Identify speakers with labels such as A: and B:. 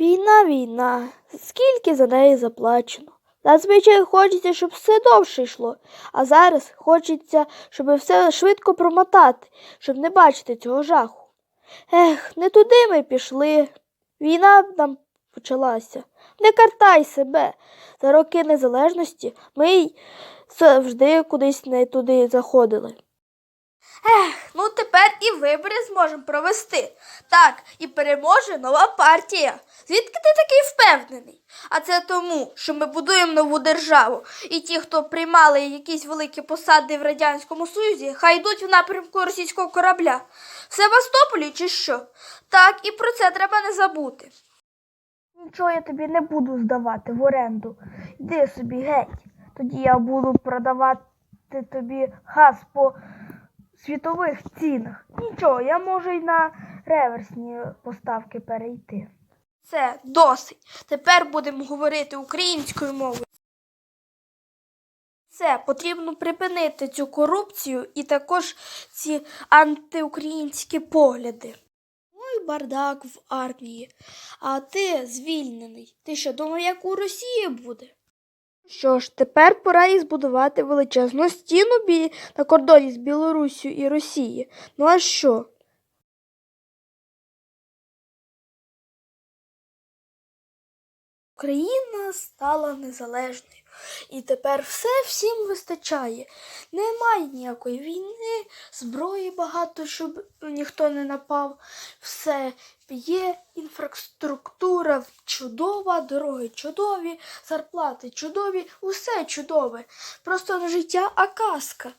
A: війна, війна, скільки за неї заплачено. Зазвичай хочеться, щоб все довше йшло, а зараз хочеться, щоб все швидко промотати, щоб не бачити цього жаху. Ех, не туди ми пішли. Війна нам почалася. Не картай себе. За роки незалежності ми завжди кудись не туди заходили. Ех, ну тепер і вибори зможемо провести. Так, і переможе нова партія. Звідки ти такий впевнений? А це тому, що ми будуємо нову державу, і ті, хто приймали якісь великі посади в Радянському Союзі, хай йдуть в напрямку російського корабля. В Севастополі чи що? Так, і про це треба не забути. Нічого я тобі не буду здавати в оренду. Йди собі геть. Тоді я буду продавати тобі газ по світових цінах. Нічого, я можу й на реверсні поставки перейти. Це досить. Тепер будемо говорити українською мовою. Це потрібно припинити цю корупцію і також ці антиукраїнські погляди. Ой, бардак в армії. А ти звільнений. Ти що думав, як у Росії буде? Що ж, тепер пора і збудувати величезну стіну бі... на кордоні з Білоруссю і Росією. Ну а що? Україна стала незалежною, і тепер все всім вистачає. Немає ніякої війни, зброї багато, щоб ніхто не напав. Все є, інфраструктура чудова, дороги чудові, зарплати чудові, усе чудове. Просто не життя, а казка.